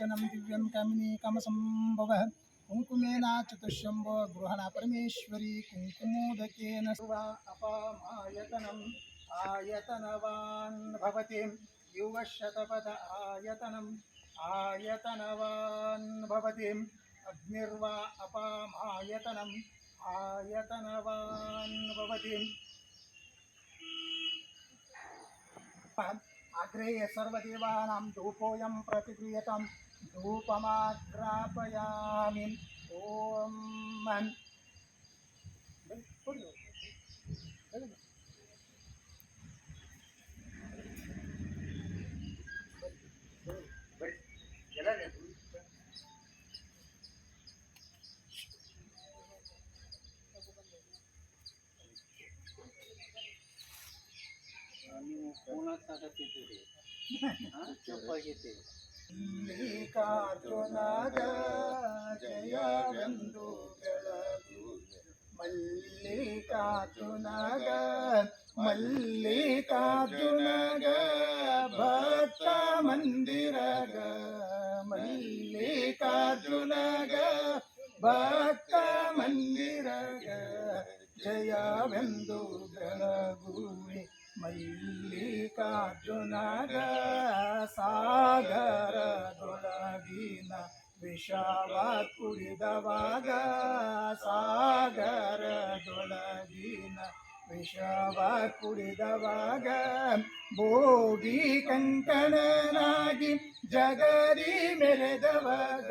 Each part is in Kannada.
काञ्चनं दिव्यं कामिनी कामसम्भवः। कुङ्कुमेन चतुष्यम्भो गृहणा परमेश्वरी, कुङ्कुमोदकेन सर्वा अपामायतनम् आयतनवान् भवति। युवशतपद आयतनम् आयतनवान् भवति। अग्निर्वा अपामायतनम् आयतनवान् भवति। अग्रे सर्वदेवानां धूपोऽयं प्रतिक्रियतं धूपमाग्रापयामि। ॐ ಮಲ್ಲಿಕಾರ್ಜುನಗ ಜಯವೆಂದು ಬೆಳಗು ಮಲ್ಲಿಕಾರ್ಜುನಗ ಮಲ್ಲಿಕಾರ್ಜುನಗ ಭಕ್ತ ಮಂದಿರಗ ಮಲ್ಲಿಕಾರ್ಜುನಗ ಭಕ್ತ ಮಂದಿರಗ ಜಯವೆಂದು ಬೆಳಗುವೆ ಮಲ್ಲಿಕಾರ್ಜುನಗ ಸಾಗರದೊಳಗಿನ ವಿಷವ ಕುಡಿದವಾಗ ಸಾಗರದೊಳಗಿನ ವಿಷವ ಕುಡಿದವಾಗ ಭೋಗಿ ಕಂಕಣನಾಗಿ ಜಗರಿ ಮೆರೆದವಾಗ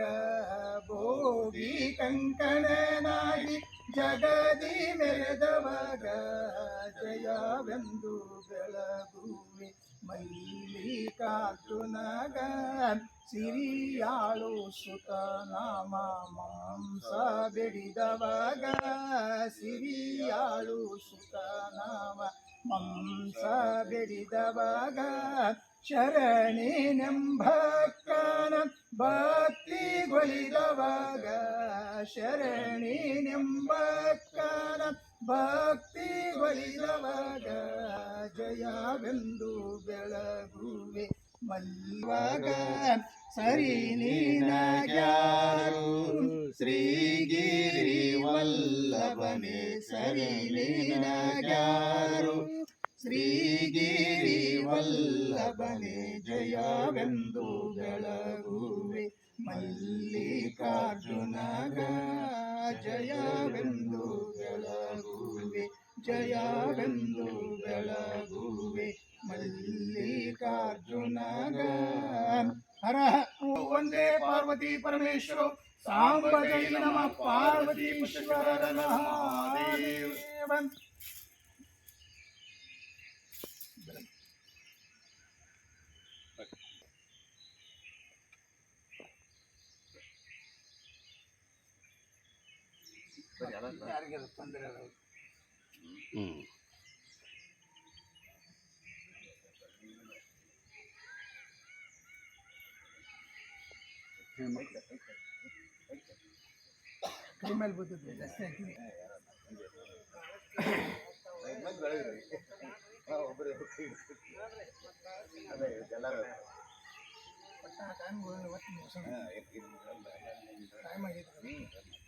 ಭೋಗಿ ಕಂಕಣನಾಗಿ ಜಗದಿ ಮೆರೆದವಾಗ ಜಯವೆಂದು ಬೆಳಗುವೆ. ಮಲ್ಲಿಕಾರ್ಜುನಗ ಸಿರಿಯಾಳು ಸುತ ನಾಮ ಮಾಂಸ ಬೆಡಿದವಾಗ ಸಿರಿಯಾಳು ಸುತ ನಾಮ ಮಾಂಸ ಬೆಡಿದವಾಗ ಶರಣಿ ಭಕ್ತಿ ಗೊಳಿದವಾಗ ಶರಣಿ ನೆಂಬಕ್ಕನ ಭಕ್ತಿ ಗೊಳಿದವಾಗ ಜಯವೆಂದು ಬೆಳಗುವೆ. ಮಲ್ವಾಗ ಸರಿ ನೀನಾಗ್ಯಾರು ಶ್ರೀಗಿರಿ ವಲ್ಲಭನೆ, ಸರಿ ನೀನಾಗ್ಯಾರು ಶ್ರೀಗಿರಿ ವಲ್ಲಭನೆ, ಜಯವೆಂದು ಬೆಳಗುವೆ. ಮಲ್ಲಿಕಾರ್ಜುನಗ ಜಯವೆಂದು ಬೆಳಗುವೆ ಜಯವೆಂದು ಬೆಳಗುವೆ ಮಲ್ಲಿಕಾರ್ಜುನಗ ಹರ ಒಂದೇ ಪಾರ್ವತಿ ಪರಮೇಶ್ವರ ಸಾಂಬ ಜೈ ನಮ ಪಾರ್ವತಿ ಈಶ್ವರರ ಮಹಾದೇವನ್ ಯಾರಿಗಾರ ತೊಂದರೆ ಇಲ್ಲ. ಕೈ ಮೇಲೆ ಬೀಳ್ತದೆ ಜಾಸ್ತಿ ಹಾಕಿ ಒಟ್ಟು ಆ ಟೈಮ್ಗಳು ಒಟ್ಟು ಮುಗ್ಸೋಣ. ಟೈಮ್ ಆಗೈತೆ ಎಂಟರೊಳಗೆ ಆಗ್ಬಿಡ್ತದೆ.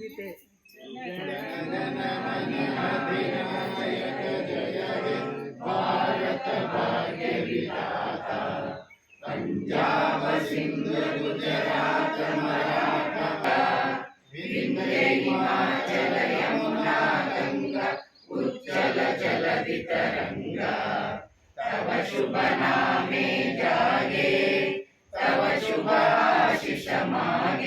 ವಿಶೇಷ ಇಲ್ಲಾಂದ್ರೆ ನಾವೇ ನಾಲ್ಕು ಮಂದಿ ಅಲ್ಲ ಕೋಟೀಶ್ರೀ ಸ್ವಾಮಿಗಳು ಹೇಳ್ಯಾರ ಮುಂದಿನ ಪ್ರಧಾನ ಜೈ ಭಾರತ್ ಮಾತಾ ಕಿ ಒಂದೇ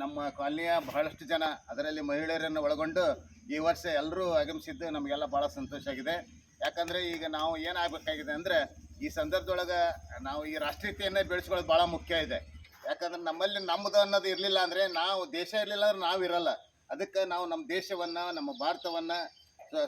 ನಮ್ಮ ಕಾಲನಿಯ ಬಹಳಷ್ಟು ಜನ ಅದರಲ್ಲಿ ಮಹಿಳೆಯರನ್ನು ಒಳಗೊಂಡು ಈ ವರ್ಷ ಎಲ್ಲರೂ ಆಗಮಿಸಿದ್ದು ನಮಗೆಲ್ಲ ಬಹಳ ಸಂತೋಷ ಆಗಿದೆ. ಯಾಕಂದ್ರೆ ಈಗ ನಾವು ಏನಾಗಬೇಕಾಗಿದೆ ಅಂದ್ರೆ ಈ ಸಂದರ್ಭದೊಳಗೆ ನಾವು ಈ ರಾಷ್ಟ್ರೀಯತೆಯನ್ನ ಬೆಳೆಸ್ಕೊಳ್ಳೋದು ಬಹಳ ಮುಖ್ಯ ಇದೆ. ಯಾಕಂದ್ರೆ ನಮ್ಮಲ್ಲಿ ನಮ್ಮದು ಅನ್ನೋದು ಇರಲಿಲ್ಲ ಅಂದ್ರೆ ನಾವು ದೇಶ ಇರಲಿಲ್ಲ ಅಂದ್ರೆ ನಾವು ಇರಲ್ಲ ಅದಕ್ಕೆ ನಾವು ನಮ್ಮ ದೇಶವನ್ನು ನಮ್ಮ ಭಾರತವನ್ನು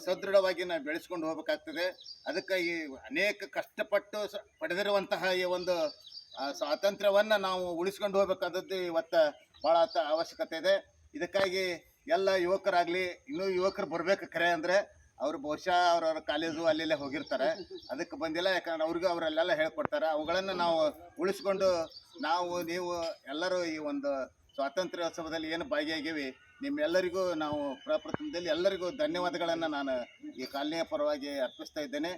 ಸದೃಢವಾಗಿ ನಾವು ಬೆಳೆಸ್ಕೊಂಡು ಹೋಗ್ಬೇಕಾಗ್ತದೆ. ಅದಕ್ಕಾಗಿ ಅನೇಕ ಕಷ್ಟಪಟ್ಟು ಸ- ಪಡೆದಿರುವಂತಹ ಈ ಒಂದು ಸ್ವಾತಂತ್ರ್ಯವನ್ನು ನಾವು ಉಳಿಸ್ಕೊಂಡು ಹೋಗ್ಬೇಕಾದದ್ದು ಇವತ್ತು ಭಾಳ ಅವಶ್ಯಕತೆ ಇದೆ. ಇದಕ್ಕಾಗಿ ಎಲ್ಲ ಯುವಕರಾಗಲಿ, ಇನ್ನೂ ಯುವಕರು ಬರಬೇಕು ಖರೆ ಅಂದರೆ, ಅವರು ಬಹುಶಃ ಅವ್ರವ್ರ ಕಾಲೇಜು ಅಲ್ಲೆಲ್ಲೇ ಹೋಗಿರ್ತಾರೆ. ಅದಕ್ಕೆ ಬಂದಿಲ್ಲ, ಯಾಕಂದ್ರೆ ಅವ್ರಿಗೂ ಅವರಲ್ಲೆಲ್ಲ ಹೇಳ್ಕೊಡ್ತಾರೆ. ಅವುಗಳನ್ನು ನಾವು ಉಳಿಸ್ಕೊಂಡು ನಾವು, ನೀವು ಎಲ್ಲರೂ ಈ ಒಂದು ಸ್ವಾತಂತ್ರ್ಯೋತ್ಸವದಲ್ಲಿ ಏನು ಭಾಗಿಯಾಗೀವಿ ನಿಮ್ಮೆಲ್ಲರಿಗೂ ನಾವು ಪ್ರಪ್ರಥಮದಲ್ಲಿ ಎಲ್ಲರಿಗೂ ಧನ್ಯವಾದಗಳನ್ನು ನಾನು ಈ ಕಾಲನಿಯ ಪರವಾಗಿ ಅರ್ಪಿಸ್ತಾ ಇದ್ದೇನೆ.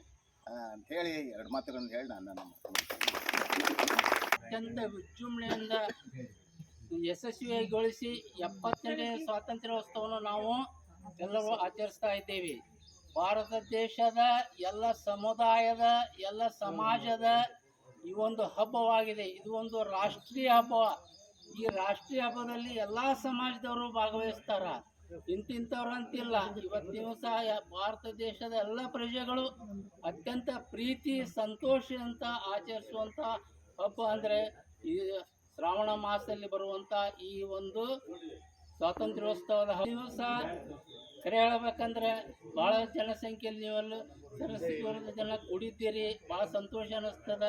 ಅಂತ ಹೇಳಿ ಎರಡು ಮಾತುಗಳನ್ನು ಹೇಳಿ ನಾನು ನಮ್ಮ ಅತ್ಯಂತ ವಿಜೃಂಭಣೆಯಿಂದ ಯಶಸ್ವಿಗೊಳಿಸಿ ಎಪ್ಪತ್ತೆರಡನೇ ಸ್ವಾತಂತ್ರ್ಯೋತ್ಸವವನ್ನು ನಾವು ಎಲ್ಲರೂ ಆಚರಿಸ್ತಾ ಇದ್ದೇವೆ. ಭಾರತ ದೇಶದ ಎಲ್ಲ ಸಮುದಾಯದ, ಎಲ್ಲ ಸಮಾಜದ ಈ ಒಂದು ಹಬ್ಬವಾಗಿದೆ. ಇದು ಒಂದು ರಾಷ್ಟ್ರೀಯ ಹಬ್ಬ. ಈ ರಾಷ್ಟ್ರೀಯ ಹಬ್ಬದಲ್ಲಿ ಎಲ್ಲ ಸಮಾಜದವರು ಭಾಗವಹಿಸ್ತಾರ. ಇಂತಿಂಥವ್ರು ಅಂತಿಲ್ಲ. ಇವತ್ತು ಸಹ ಭಾರತ ದೇಶದ ಎಲ್ಲ ಪ್ರಜೆಗಳು ಅತ್ಯಂತ ಪ್ರೀತಿ, ಸಂತೋಷ ಅಂತ ಆಚರಿಸುವಂಥ ಹಬ್ಬ ಅಂದರೆ ಈ ಶ್ರಾವಣ ಮಾಸದಲ್ಲಿ ಬರುವಂಥ ಈ ಒಂದು ಸ್ವಾತಂತ್ರ್ಯೋತ್ಸವದ ದಿವಸ ಕರೆ ಹೇಳಬೇಕಂದ್ರೆ ಭಾಳ ಜನಸಂಖ್ಯೆಯಲ್ಲಿ ನೀವೆಲ್ಲ ಜನ ಕುಡಿತೀರಿ ಭಾಳ ಸಂತೋಷ ಅನ್ನಿಸ್ತದ.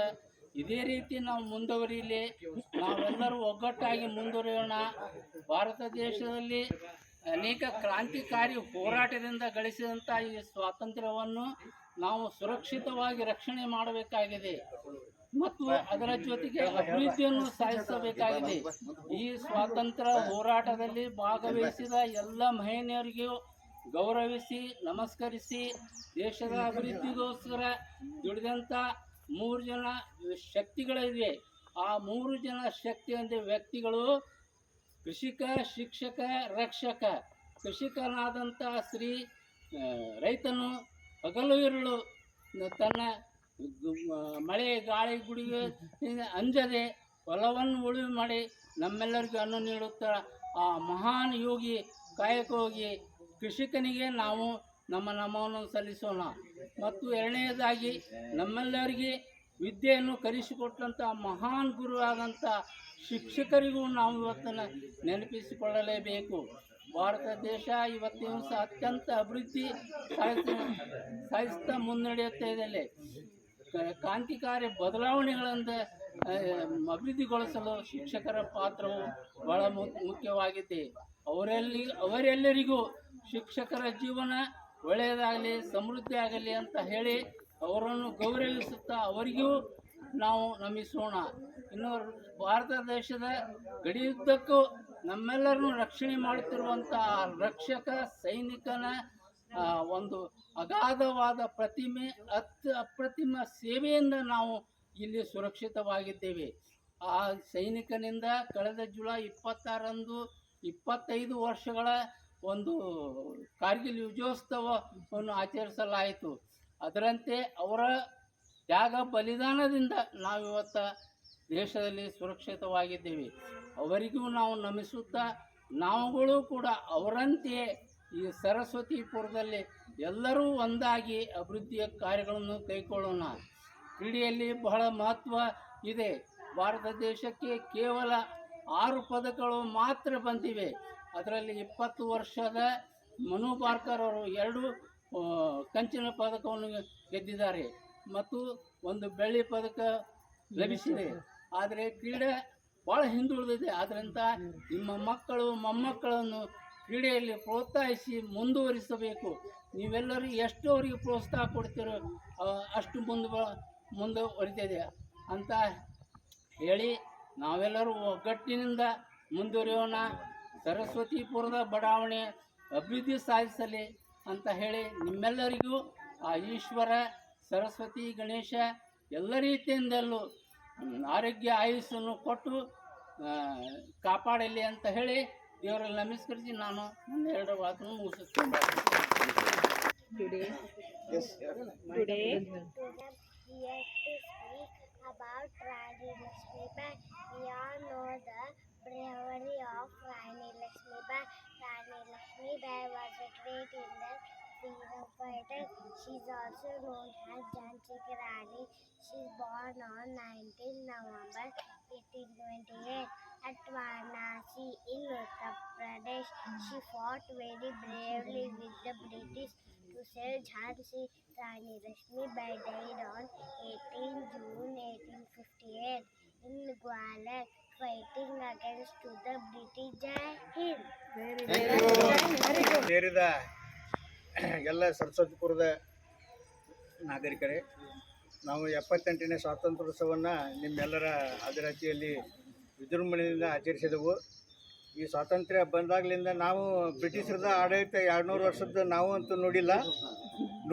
ಇದೇ ರೀತಿ ನಾವು ಮುಂದುವರಿಯಲಿ ನಾವೆಲ್ಲರೂ ಒಗ್ಗಟ್ಟಾಗಿ ಮುಂದುವರಿಯೋಣ. ಭಾರತ ದೇಶದಲ್ಲಿ ಅನೇಕ ಕ್ರಾಂತಿಕಾರಿ ಹೋರಾಟದಿಂದ ಗಳಿಸಿದಂಥ ಈ ಸ್ವಾತಂತ್ರ್ಯವನ್ನು ನಾವು ಸುರಕ್ಷಿತವಾಗಿ ರಕ್ಷಣೆ ಮಾಡಬೇಕಾಗಿದೆ. ಮತ್ತು ಅದರ ಜೊತೆಗೆ ಅಭಿವೃದ್ಧಿಯನ್ನು ಸಾಧಿಸಬೇಕಾಗಿದೆ. ಈ ಸ್ವಾತಂತ್ರ್ಯ ಹೋರಾಟದಲ್ಲಿ ಭಾಗವಹಿಸಿದ ಎಲ್ಲ ಮಹಿಳೆಯರಿಗೂ ಗೌರವಿಸಿ, ನಮಸ್ಕರಿಸಿ, ದೇಶದ ಅಭಿವೃದ್ಧಿಗೋಸ್ಕರ ದುಡಿದಂಥ ಮೂರು ಜನ ಶಕ್ತಿಗಳಿವೆ. ಆ ಮೂರು ಜನ ಶಕ್ತಿ ಅಂದರೆ ವ್ಯಕ್ತಿಗಳು ಕೃಷಿಕ, ಶಿಕ್ಷಕ, ರಕ್ಷಕ. ಕೃಷಿಕನಾದಂಥ ಶ್ರೀ ರೈತನು ಹಗಲು ಇರುಳು ತನ್ನ ಮಳೆ ಗಾಳಿ ಗುಡಿಗೆ ಅಂಜದೆ ಹೊಲವನ್ನು ಉಳುವೆ ಮಾಡಿ ನಮ್ಮೆಲ್ಲರಿಗೂ ಅನ್ನ ನೀಡುತ್ತಾ ಆ ಮಹಾನ್ ಯೋಗಿ ಕಾಯಕ ಹೋಗಿ ಕೃಷಿಕನಿಗೆ ನಾವು ನಮ್ಮ ನಮವನ್ನು ಸಲ್ಲಿಸೋಣ. ಮತ್ತು ಎರಡನೆಯದಾಗಿ ನಮ್ಮೆಲ್ಲರಿಗೆ ವಿದ್ಯೆಯನ್ನು ಕಲಿಸಿಕೊಟ್ಟಂಥ ಮಹಾನ್ ಗುರುವಾದಂಥ ಶಿಕ್ಷಕರಿಗೂ ನಾವು ಇವತ್ತನ್ನು ನೆನಪಿಸಿಕೊಳ್ಳಲೇಬೇಕು. ಭಾರತ ದೇಶ ಇವತ್ತಿನ ಸಹ ಅತ್ಯಂತ ಅಭಿವೃದ್ಧಿ ಸಾಧಿಸ, ಸಾಧಿಸ್ತಾ ಮುನ್ನಡೆಯುತ್ತಾ ಇದೆ ಕ್ರಾಂತಿಕಾರಿ ಬದಲಾವಣೆಗಳಿಂದ ಅಭಿವೃದ್ಧಿಗೊಳಿಸಲು ಶಿಕ್ಷಕರ ಪಾತ್ರವು ಬಹಳ ಮುಖ್ಯವಾಗಿದೆ. ಅವರೆಲ್ಲಿ, ಅವರೆಲ್ಲರಿಗೂ ಶಿಕ್ಷಕರ ಜೀವನ ಒಳ್ಳೆಯದಾಗಲಿ, ಸಮೃದ್ಧಿ ಆಗಲಿ ಅಂತ ಹೇಳಿ ಅವರನ್ನು ಗೌರವಿಸುತ್ತಾ ಅವರಿಗೂ ನಾವು ನಮಿಸೋಣ. ಇನ್ನು ಭಾರತ ದೇಶದ ಗಡಿಯುದ್ದಕ್ಕೂ ನಮ್ಮೆಲ್ಲರನ್ನು ರಕ್ಷಣೆ ಮಾಡುತ್ತಿರುವಂಥ ರಕ್ಷಕ ಸೈನಿಕನ ಒಂದು ಅಗಾಧವಾದ ಪ್ರತಿಮೆ, ಅತ್, ಅಪ್ರತಿಮ ಸೇವೆಯಿಂದ ನಾವು ಇಲ್ಲಿ ಸುರಕ್ಷಿತವಾಗಿದ್ದೇವೆ. ಆ ಸೈನಿಕನಿಂದ ಕಳೆದ ಜುಲೈ ಇಪ್ಪತ್ತಾರಂದು ಇಪ್ಪತ್ತೈದು ವರ್ಷಗಳ ಒಂದು ಕಾರ್ಗಿಲ್ ವಿಜಯೋತ್ಸವವನ್ನು ಆಚರಿಸಲಾಯಿತು. ಅದರಂತೆ ಅವರ ತ್ಯಾಗ ಬಲಿದಾನದಿಂದ ನಾವಿವತ್ತು ದೇಶದಲ್ಲಿ ಸುರಕ್ಷಿತವಾಗಿದ್ದೇವೆ. ಅವರಿಗೂ ನಾವು ನಮಿಸುತ್ತಾ ನಾವುಗಳು ಕೂಡ ಅವರಂತೆಯೇ ಈ ಸರಸ್ವತಿಪುರದಲ್ಲಿ ಎಲ್ಲರೂ ಒಂದಾಗಿ ಅಭಿವೃದ್ಧಿಯ ಕಾರ್ಯಗಳನ್ನು ಕೈಗೊಳ್ಳೋಣ ಕ್ರೀಡೆಯಲ್ಲಿ ಬಹಳ ಮಹತ್ವ ಇದೆ. ಭಾರತ ದೇಶಕ್ಕೆ ಕೇವಲ ಆರು ಪದಕಗಳು ಮಾತ್ರ ಬಂದಿವೆ. ಅದರಲ್ಲಿ ಇಪ್ಪತ್ತು ವರ್ಷದ ಮನು ಪಾರ್ಕರ್ ಅವರು ಎರಡು ಕಂಚಿನ ಪದಕವನ್ನು ಗೆದ್ದಿದ್ದಾರೆ ಮತ್ತು ಒಂದು ಬೆಳ್ಳಿ ಪದಕ ಲಭಿಸಿದೆ. ಆದರೆ ಕ್ರೀಡೆ ಭಾಳ ಹಿಂದುಳಿದಿದೆ. ಆದ್ದರಿಂದ ನಿಮ್ಮ ಮಕ್ಕಳು, ಮೊಮ್ಮಕ್ಕಳನ್ನು ಕ್ರೀಡೆಯಲ್ಲಿ ಪ್ರೋತ್ಸಾಹಿಸಿ ಮುಂದುವರಿಸಬೇಕು. ನೀವೆಲ್ಲರೂ ಎಷ್ಟು ಅವರಿಗೆ ಪ್ರೋತ್ಸಾಹ ಕೊಡ್ತೀರೋ ಅಷ್ಟು ಮುಂದೆ ಮುಂದುವರಿತಿದೆ ಅಂತ ಹೇಳಿ ನಾವೆಲ್ಲರೂ ಒಗ್ಗಟ್ಟಿನಿಂದ ಮುಂದುವರಿಯೋಣ. ಸರಸ್ವತಿಪುರದ ಬಡಾವಣೆ ಅಭಿವೃದ್ಧಿ ಸಾಧಿಸಲಿ ಅಂತ ಹೇಳಿ ನಿಮ್ಮೆಲ್ಲರಿಗೂ ಆ ಈಶ್ವರ ಸರಸ್ವತಿ ಗಣೇಶ ಎಲ್ಲ ರೀತಿಯಿಂದಲೂ ಆರೋಗ್ಯ ಆಯುಸ್ಸನ್ನು ಕೊಟ್ಟು ಕಾಪಾಡಲಿ ಅಂತ ಹೇಳಿ ದೇವರಲ್ಲಿ ನಮಸ್ಕರಿಸಿ ನಾನು ನನ್ನ ಎರಡು ಮಾತನ್ನು ಮುಗಿಸುತ್ತೇನೆ. About. We all know the bravery of Rani Lakshmibai. Rani Lakshmibai was a great Indian freedom fighter. She is also known as Jhansi Ki Rani. She is born on 19 November 1828 at Varanasi in Uttar Pradesh. She fought very bravely with the British to save Jhansi. Rani Lakshmibai died on 18 June 1858 in Gwalior fighting against to the British. Jai Hind. ಸೇರಿದ ಎಲ್ಲ ಸರಸ್ವತಿಪುರದ ನಾಗರಿಕರೇ ನಾವು ಎಪ್ಪತ್ತೆಂಟನೇ ಸ್ವಾತಂತ್ರ್ಯೋತ್ಸವವನ್ನು ನಿಮ್ಮೆಲ್ಲರ ಹಾಜರಾತಿಯಲ್ಲಿ ವಿಜೃಂಭಣೆಯಿಂದ ಆಚರಿಸಿದೆವು. ಈ ಸ್ವಾತಂತ್ರ್ಯ ಬಂದಾಗಲಿಂದ ನಾವು ಬ್ರಿಟಿಷರದ ಆಡಳಿತ ಎರಡುನೂರು ವರ್ಷದ ನಾವು ಅಂತೂ ನೋಡಿಲ್ಲ.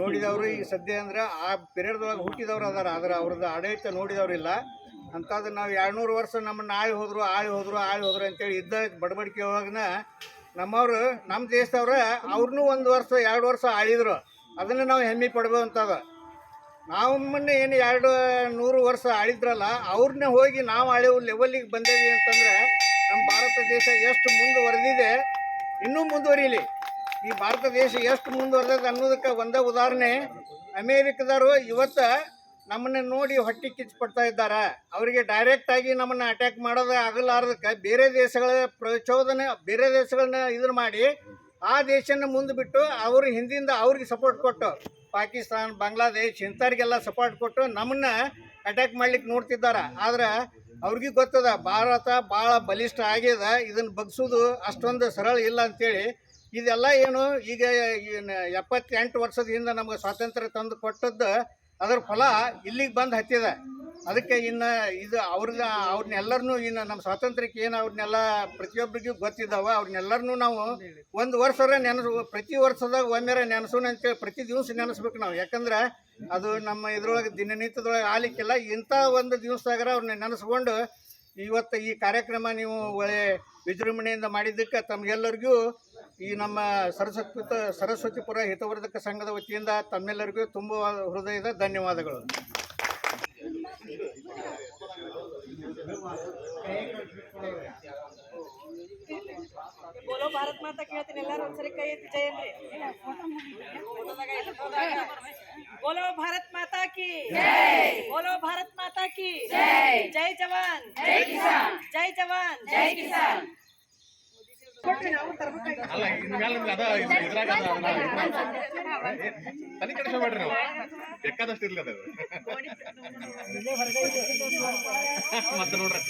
ನೋಡಿದವರು ಈಗ ಸದ್ಯ ಅಂದ್ರೆ ಆ ಪೀರಿಯಡ್ದೊಳಗೆ ಹುಟ್ಟಿದವರು ಅದಾರ ಆದ್ರೆ ಅವ್ರದ್ದು ಆಡಳಿತ ನೋಡಿದವ್ರಿಲ್ಲ. ಅಂಥದ್ದು ನಾವು ಎರಡುನೂರು ವರ್ಷ ನಮ್ಮನ್ನು ಆಳಿ ಹೋದ್ರು ಆಳಿ ಹೋದ್ರು ಆಳಿ ಹೋದ್ರು ಅಂತೇಳಿ ಇದ್ದ ಬಡಬಡಿಕೆ ಒಳಗನ ನಮ್ಮವ್ರು, ನಮ್ಮ ದೇಶದವ್ರ ಅವ್ರನ್ನೂ ಒಂದು ವರ್ಷ, ಎರಡು ವರ್ಷ ಆಳಿದ್ರು. ಅದನ್ನು ನಾವು ಹೆಮ್ಮೆ ಪಡ್ಬೋದಂತದ. ನಾವು ಮೊನ್ನೆ ಏನು ಎರಡು ನೂರು ವರ್ಷ ಆಳಿದ್ರಲ್ಲ, ಅವ್ರನ್ನೇ ಹೋಗಿ ನಾವು ಆಳಿವ ಲೆವೆಲ್ಲಿಗೆ ಬಂದೇವಿ ಅಂತಂದ್ರೆ ನಮ್ಮ ಭಾರತ ದೇಶ ಎಷ್ಟು ಮುಂದುವರೆದಿದೆ, ಇನ್ನೂ ಮುಂದುವರಿಲಿ. ಈ ಭಾರತ ದೇಶ ಎಷ್ಟು ಮುಂದುವರೆದ ಅನ್ನೋದಕ್ಕೆ ಒಂದೇ ಉದಾಹರಣೆ. ಅಮೇರಿಕದವರು ಇವತ್ತು ನಮ್ಮನ್ನ ನೋಡಿ ಹೊಟ್ಟೆ ಕಿಚ್ಚು ಪಡ್ತಾ ಇದ್ದಾರೆ. ಅವರಿಗೆ ಡೈರೆಕ್ಟ್ ಆಗಿ ನಮ್ಮನ್ನ ಅಟ್ಯಾಕ್ ಮಾಡೋದು ಆಗಲಾರ್ದಕ್ಕೆ ಬೇರೆ ದೇಶಗಳ ಪ್ರಚೋದನೆ, ಬೇರೆ ದೇಶಗಳನ್ನ ಇದನ್ನ ಮಾಡಿ ಆ ದೇಶನ ಮುಂದೆ ಬಿಟ್ಟು ಅವರು ಹಿಂದಿಂದ ಅವ್ರಿಗೆ ಸಪೋರ್ಟ್ ಕೊಟ್ಟು, ಪಾಕಿಸ್ತಾನ, ಬಾಂಗ್ಲಾದೇಶ್ ಇಂಥವ್ರಿಗೆಲ್ಲ ಸಪೋರ್ಟ್ ಕೊಟ್ಟು ನಮ್ಮನ್ನ ಅಟ್ಯಾಕ್ ಮಾಡ್ಲಿಕ್ಕೆ ನೋಡ್ತಿದ್ದಾರೆ. ಆದ್ರೆ ಅವ್ರಿಗೆ ಗೊತ್ತದ, ಭಾರತ ಭಾಳ ಬಲಿಷ್ಠ ಆಗ್ಯದ ಇದನ್ನು ಬಗ್ಸೋದು ಅಷ್ಟೊಂದು ಸರಳ ಇಲ್ಲ ಅಂತೇಳಿ. ಇದೆಲ್ಲ ಏನು ಈಗ ಎಪ್ಪತ್ತೆಂಟು ವರ್ಷದ ಹಿಂದೆ ನಮಗೆ ಸ್ವಾತಂತ್ರ್ಯ ತಂದು ಕೊಟ್ಟದ್ದು ಅದರ ಫಲ ಇಲ್ಲಿಗೆ ಬಂದು ಹತ್ತಿದೆ. ಅದಕ್ಕೆ ಇನ್ನು ಇದು ಅವ್ರಿಗೆ ಅವ್ರನ್ನೆಲ್ಲರನ್ನೂ ಇನ್ನು ನಮ್ಮ ಸ್ವಾತಂತ್ರ್ಯಕ್ಕೆ ಏನು ಅವ್ರನ್ನೆಲ್ಲ ಪ್ರತಿಯೊಬ್ಬರಿಗೂ ಗೊತ್ತಿದ್ದಾವ ಅವ್ರನ್ನೆಲ್ಲರನ್ನೂ ನಾವು ಒಂದು ವರ್ಷರ ನೆನೆಸು, ಪ್ರತಿ ವರ್ಷದಾಗ ಒಮ್ಮೆರ ನೆನೆಸೋಣ ಅಂತೇಳಿ ಪ್ರತಿ ದಿವಸ ನೆನೆಸ್ಬೇಕು ನಾವು. ಯಾಕಂದ್ರೆ ಅದು ನಮ್ಮ ಇದ್ರೊಳಗೆ ದಿನನಿತ್ಯದೊಳಗೆ ಆಲಿಕ್ಕಿಲ್ಲ ಇಂಥ ಒಂದು ದಿವಸದಾಗರ ಅವ್ರನ್ನ ನೆನೆಸ್ಕೊಂಡು ಇವತ್ತು ಈ ಕಾರ್ಯಕ್ರಮ ನೀವು ಒಳ್ಳೆ ವಿಜೃಂಭಣೆಯಿಂದ ಮಾಡಿದ್ದಕ್ಕೆ ತಮಗೆಲ್ಲರಿಗೂ ಈ ನಮ್ಮ ಸರಸ್ವತಿ ಸರಸ್ವತಿಪುರ ಹಿತವರ್ಧಕ ಸಂಘದ ವತಿಯಿಂದ ತಮ್ಮೆಲ್ಲರಿಗೂ ತುಂಬ ಹೃದಯದ ಧನ್ಯವಾದಗಳು ಭಾರತ್ ಮಾತಾ ಕೇಳ್ತೀನಿ, ಎಲ್ಲರೂ ಒಂದ್ಸರಿ ಕೈ ಎತ್ತಿ ಜಯನ್ರಿ. ಬೋಲೋ ಭಾರತ್ ಮಾತಾ ಕಿ, ಬೋಲೋ ಭಾರತ್ ಮಾತಾ ಕಿ, ಜೈ ಜವಾನ್, ಜೈ ಕಿಸಾನ್, ಜೈ ಜವಾನ್ ಜೈ ಕಿಸಾನ್ ಅಲ್ಲ ಇನ್ಮೇಲೆ ನಿಮ್ಗೆ ಅದ ಇದ್ರಾಗ ತಲೆ ಕೆಡಿಸ್ಕೊಬೇಡ್ರಿ ನಾವು. ಬೇಕಾದಷ್ಟು ಇರ್ಲಿ ಅದ. ಮತ್ತೆ ನೋಡ್ರಿ.